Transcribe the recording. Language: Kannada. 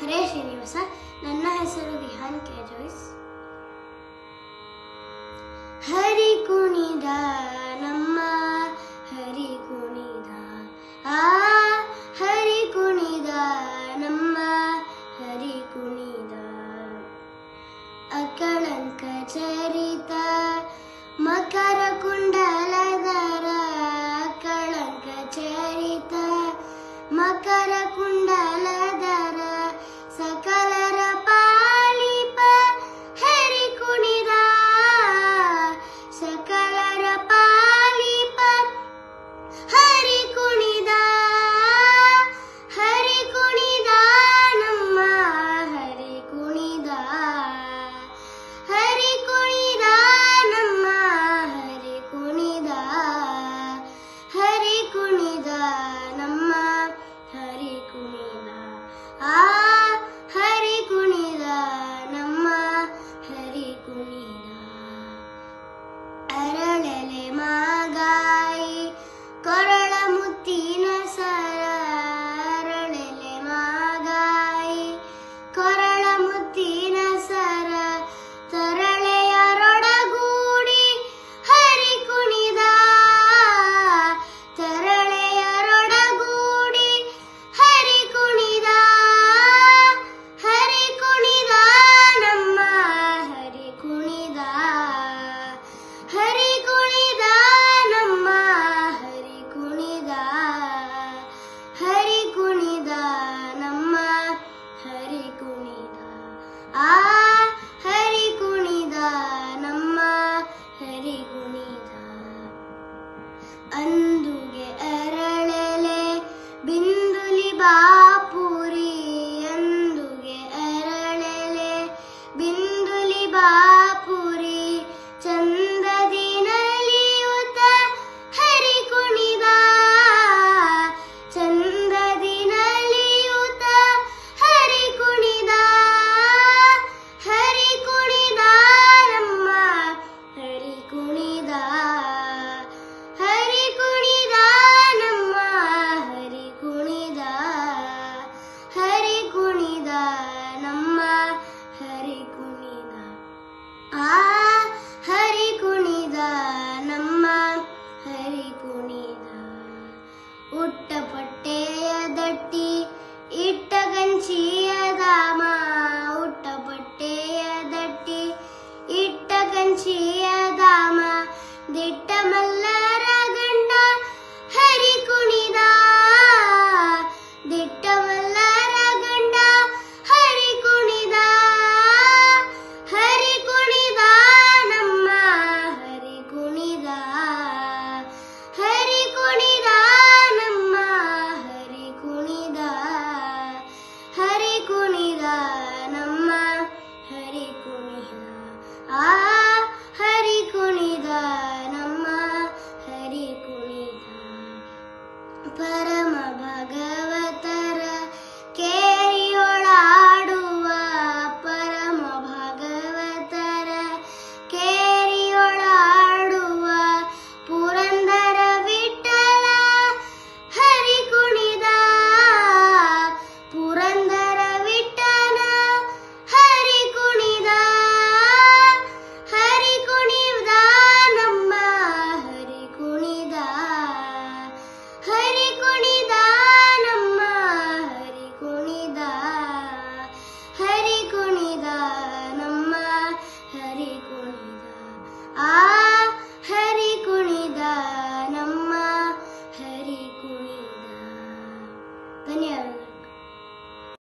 ಹರೇ ಶ್ರೀನಿವಾಸ ನನ್ನ ಹೆಸರು ವಿಹಾನ್ ಕೆ ಜೋಯ್ಸ್ ಹರಿ ಕುಣಿದ ನಮ್ಮ, ಹರಿ ಕುಣಿದ, ಆ, ಹರಿ ಕುಣಿದ ನಮ್ಮ, ಹರಿ ಕುಣಿದ. ಅಕಳಂಕ ಚರಿತ ಮಕರ ಕುಂಡ ಕುಣಿದ ನಮ್ಮ ಹರಿ ಕುಣಿದ ಕುಣಿದ ಉಟ್ಟ ಪಟ್ಟೆಯ ದಟ್ಟಿ ಇಟ್ಟ ಗಂಚಿಯ ದಾಮ Ah.